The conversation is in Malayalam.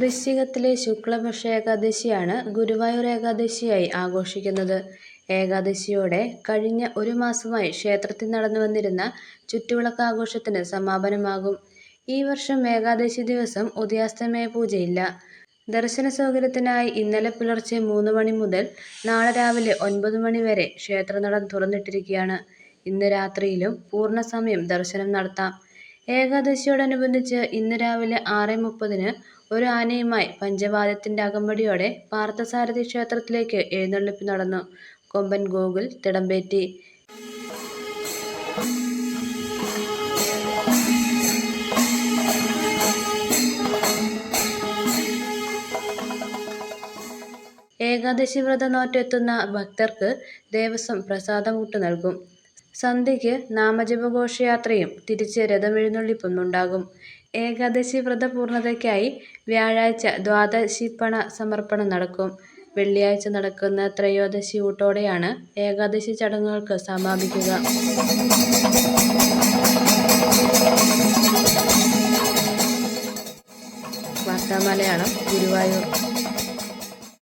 വൃശ്ചികത്തിലെ ശുക്ലപക്ഷ ഏകാദശിയാണ് ഗുരുവായൂർ ഏകാദശിയായി ആഘോഷിക്കുന്നത്. ഏകാദശിയോടെ കഴിഞ്ഞ ഒരു മാസമായി ക്ഷേത്രത്തിൽ നടന്നു വന്നിരുന്ന ചുറ്റുവിളക്ക് ആഘോഷത്തിന് സമാപനമാകും. ഈ വർഷം ഏകാദശി ദിവസം ഉദയാസ്തമയ പൂജയില്ല. ദർശന സൗകര്യത്തിനായി ഇന്നലെ പുലർച്ചെ മൂന്ന് മണി മുതൽ നാളെ രാവിലെ ഒൻപത് മണി വരെ ക്ഷേത്രനട തുറന്നിട്ടിരിക്കുകയാണ്. ഇന്ന് രാത്രിയിലും പൂർണസമയം ദർശനം നടത്താം. ഏകാദശിയോടനുബന്ധിച്ച് ഇന്ന് രാവിലെ ആറ് മുപ്പതിന് ഒരു ആനയുമായി പഞ്ചവാദ്യത്തിന്റെ അകമ്പടിയോടെ പാർത്ഥസാരഥി ക്ഷേത്രത്തിലേക്ക് എഴുന്നള്ളിപ്പ് നടന്നു. കൊമ്പൻ ഗോകുൽ തിടമ്പേറ്റി. ഏകാദശി വ്രതം നോറ്റെത്തുന്ന ഭക്തർക്ക് ദേവസ്വം പ്രസാദമൂട്ട് നൽകും. സന്ധ്യയ്ക്ക് നാമജപഘോഷയാത്രയും തിരിച്ച് രഥമെഴുന്നള്ളിപ്പും ഉണ്ടാകും. ഏകാദശി വ്രതപൂർണതയ്ക്കായി വ്യാഴാഴ്ച ദ്വാദശിപ്പണ സമർപ്പണം നടക്കും. വെള്ളിയാഴ്ച നടക്കുന്ന ത്രയോദശി ഊട്ടോടെയാണ് ഏകാദശി ചടങ്ങുകൾക്ക് സമാപിക്കുക. വാർത്താമലയാളം ഗുരുവായൂർ